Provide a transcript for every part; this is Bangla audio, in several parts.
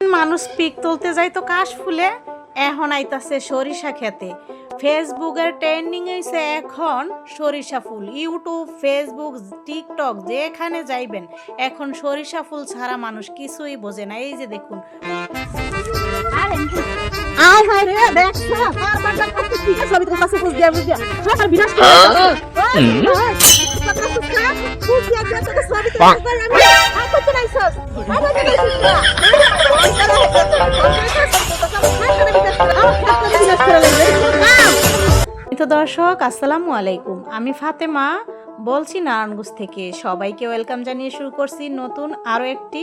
মানুষ পিক তুলতে যাই তো কাশ ফুলে এখন আইতাছে সরিষা খেতে। ফেসবুকের ট্রেন্ডিং হয়েছে এখন সরিষা ফুল। ইউটিউব ফেসবুক টিকটক যেখানে যাইবেন এখন সরিষা ফুল ছাড়া মানুষ কিছুই বোঝে না। এই যে দেখুন। হায় দেখ দর্শক আসসালামু আলাইকুম আমি ফাতেমা বলছি নারায়ণগঞ্জ থেকে। সবাইকে ওয়েলকাম জানিয়ে শুরু করছি নতুন আরও একটি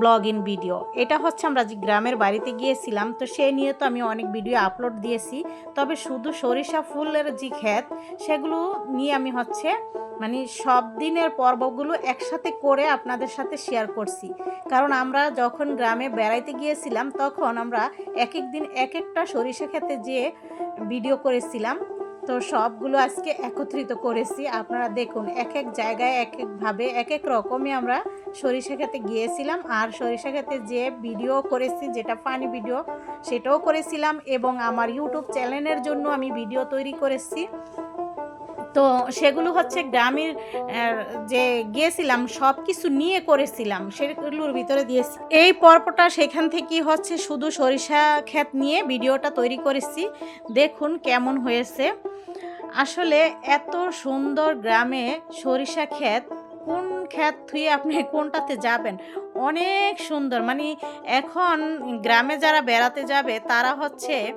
ব্লগ ইন ভিডিও। এটা হচ্ছে আমরা যে গ্রামের বাড়িতে গিয়েছিলাম, তো সে নিয়ে তো আমি অনেক ভিডিও আপলোড দিয়েছি। তবে শুধু সরিষা ফুলের যে ক্ষেত, সেগুলো নিয়ে আমি হচ্ছে মানে সব দিনের পর্বগুলো একসাথে করে আপনাদের সাথে শেয়ার করছি। কারণ আমরা যখন গ্রামে বেড়াইতে গিয়েছিলাম, তখন আমরা এক এক দিন এক একটা সরিষা খেতে যেয়ে ভিডিও করেছিলাম। তো সবগুলো আজকে একত্রিত করেছি। আপনারা দেখুন এক এক জায়গায় এক একভাবে এক এক রকমই আমরা সরিষা খেতে গিয়েছিলাম। আর সরিষা খেতে যে ভিডিও করেছি, যেটা ফানি ভিডিও সেটাও করেছিলাম এবং আমার ইউটিউব চ্যানেলের জন্য আমি ভিডিও তৈরি করেছি। তো সেগুলো হচ্ছে গ্রামের যে গিয়েছিলাম সব কিছু নিয়ে করেছিলাম, সেগুলোর ভিতরে দিয়েছি। এই পর্বটা সেখান থেকেই হচ্ছে শুধু সরিষা ক্ষেত নিয়ে ভিডিওটা তৈরি করেছি। দেখুন কেমন হয়েছে। আসলে এত সুন্দর গ্রামে সরিষা ক্ষেত, কোন ক্ষেত থুয়ে আপনি কোনটাতে যাবেন? অনেক সুন্দর। মানে এখন গ্রামে যারা বেড়াতে যাবে, তারা হচ্ছে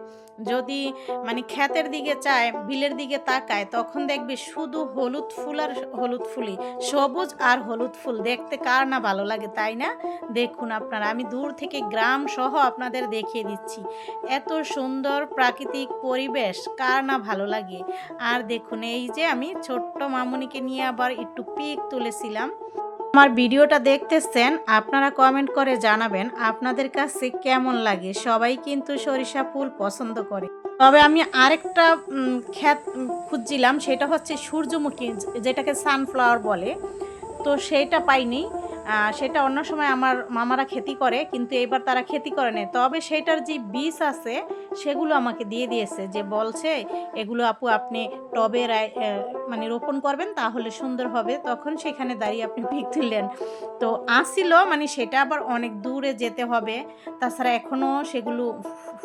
যদি মানে ক্ষেতের দিকে চায়, বিলের দিকে তাকায়, তখন দেখবে শুধু হলুদ ফুল আর হলুদ ফুলই, সবুজ আর হলুদ ফুল। দেখতে কার না ভালো লাগে, তাই না? দেখুন আপনারা, আমি দূর থেকে গ্রাম সহ আপনাদের দেখিয়ে দিচ্ছি। এত সুন্দর প্রাকৃতিক পরিবেশ, কার না ভালো লাগে? আর দেখুন, এই যে আমি ছোট্ট মামুনিকে নিয়ে আবার একটু পিক তুলেছিলাম। আমার ভিডিওটা দেখতেছেন, আপনারা কমেন্ট করে জানাবেন আপনাদের কাছে কেমন লাগে। সবাই কিন্তু সরিষা ফুল পছন্দ করে। তবে আমি আরেকটা খ্যাত খুঁজছিলাম, সেটা হচ্ছে সূর্যমুখী, যেটাকে সানফ্লাওয়ার বলে। তো সেইটা পাইনি। সেটা অন্য সময় আমার মামারা খেতি করে, কিন্তু এবার তারা খেতি করে নেই। তবে সেটার যে বীজ আছে, সেগুলো আমাকে দিয়ে দিয়েছে যে বলছে, এগুলো আপু, আপনি টবে মানে রোপণ করবেন, তাহলে সুন্দর হবে। তখন সেখানে দাঁড়িয়ে আপনি পিক তুললেন। তো আসছিল মানে সেটা আবার অনেক দূরে যেতে হবে। তাছাড়া এখনও সেগুলো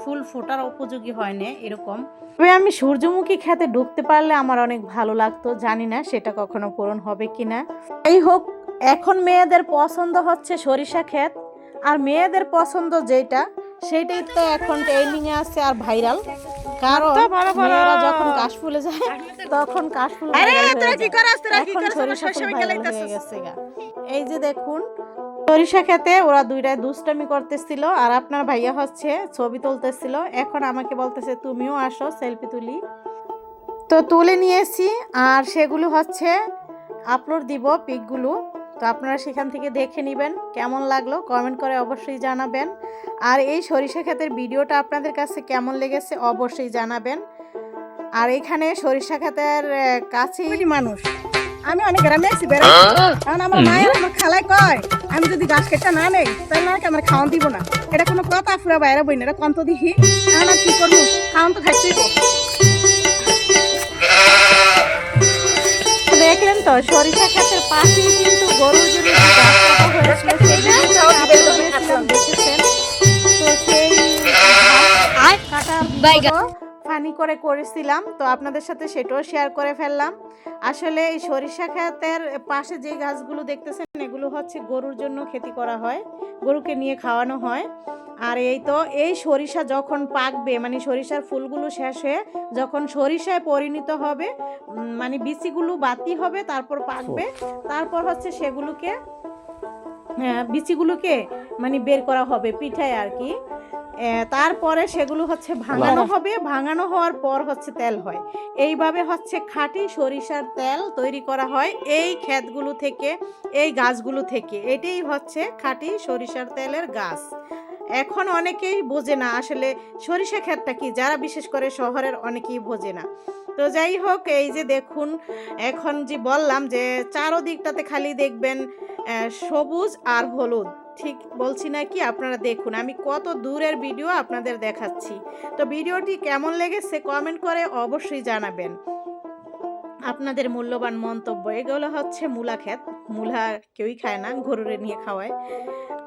ফুল ফোটার উপযোগী হয় না এরকম। তবে আমি সূর্যমুখী খেতে ঢুকতে পারলে আমার অনেক ভালো লাগতো, জানি না সেটা কখনো পূরণ হবে কিনা। যাই হোক এখন মেয়েদের পছন্দ হচ্ছে সরিষা ক্ষেত আর মেয়েদের পছন্দ যেটা সেটাই তো এখন ট্রেন্ডিং এ আছে আর ভাইরাল কারণ মেয়েরা যখন কাশফুলে যায় তখন কাশফুল এখন সরিষা ফুল গেলাইতাছিস হয়ে গেছে। এই যে দেখুন সরিষা খেতে ওরা দুইটায় দুষ্টামি করতেছিল আর আপনার ভাইয়া হচ্ছে ছবি তুলতেছিল। এখন আমাকে বলতেছে তুমিও আসো সেলফি তুলি। তো তুলে নিয়েছি আর সেগুলো হচ্ছে আপলোড দিব পিকগুলো। তো আপনারা সেখান থেকে দেখে নেবেন কেমন লাগল কমেন্ট করে অবশ্যই জানাবেন। আর এই সরিষা ক্ষেতের ভিডিওটা আপনাদের কাছে কেমন লেগেছে অবশ্যই জানাবেন। আর এখানে সরিষা ক্ষেতের কাছেই মানুষ। আমি অনেক গ্রামে আছি বেড়াই কারণ আমার মায়ের আমার খালাই কয় আমি যদি গাছ কেটে না নেই তাহলে নাকি আমার খাওয়ান দিব না। এটা কোনো কথা ফুরা বাইরে বই না এটা কন্ত দিহি। এখন আর কি করব? খাওয়ান তো খাইতেই সরিষা ক্ষেতের পাশেই কিন্তু গরুর জন্য যে গাছ কাটা আপলোড করেছিলাম, দেখেছেন। তো সেই ঘাস ফানি করে করেছিলাম তো আপনাদের সাথে সেটাও শেয়ার করে ফেললাম। আসলে এই সরিষা ক্ষেতের পাশে যে গাছগুলো দেখতেছেন এগুলো হচ্ছে গরুর জন্য খেতি করা হয় গরুকে নিয়ে খাওয়ানো হয়। আর এই তো এই সরিষা যখন পাকবে মানে সরিষার ফুলগুলো শেষ হয়ে যখন সরিষায় পরিণত হবে মানে বিচিগুলো বাতি হবে তারপর পাকবে। তারপর হচ্ছে সেগুলোকে বিচিগুলোকে মানে বের করা হবে পিঠায় আর কি। তারপরে সেগুলো হচ্ছে ভাঙানো হবে। ভাঙানো হওয়ার পর হচ্ছে তেল হয়। এইভাবে হচ্ছে খাঁটি সরিষার তেল তৈরি করা হয় এই ক্ষেতগুলো থেকে এই গাছগুলো থেকে। এটাই হচ্ছে খাঁটি সরিষার তেলের গাছ। এখন অনেকেই বোঝে না আসলে সরিষা ক্ষেতটা কি, যারা বিশেষ করে শহরের অনেকেই বোঝে না। তো যাই হোক, এই যে দেখুন, এখন যে বললাম যে চারোদিকটাতে খালি দেখবেন সবুজ আর হলুদ। ঠিক বলছি না কি? আপনারা দেখুন, আমি কত দূরের ভিডিও আপনাদের দেখাচ্ছি। তো ভিডিওটি কেমন লেগেছে কমেন্ট করে অবশ্যই জানাবেন। আপনাদের মূল্যবান মন্তব্য, এগুলো হচ্ছে মূলা ক্ষেত মূলা কেউই খায় না, গরুরে নিয়ে খাওয়ায়।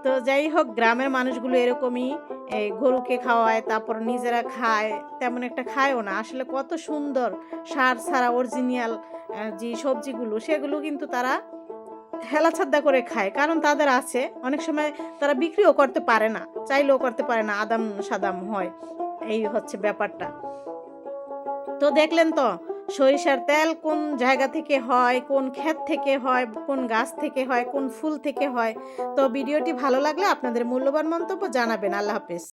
তো যাই হোক, গ্রামের মানুষগুলো এরকমই এই গরুকে খাওয়ায়, তারপর নিজেরা খায়, তেমন একটা খায়ও না। আসলে কত সুন্দর সার ছাড়া অরিজিনাল যে সবজিগুলো, সেগুলো কিন্তু তারা হেলা ছাদ্দা করে খায়। কারণ তাদের আছে, অনেক সময় তারা বিক্রিও করতে পারে না, চাইলেও করতে পারে না, আদাম সাদাম হয়। এই হচ্ছে ব্যাপারটা। তো দেখলেন তো সরিষার তেল কোন জায়গা থেকে হয়, কোন ক্ষেত থেকে হয়, কোন গাছ থেকে হয়, কোন ফুল থেকে হয়। তো ভিডিওটি ভালো লাগলে আপনাদের মূল্যবান মন্তব্য জানাবেন। আল্লাহ হাফেজ।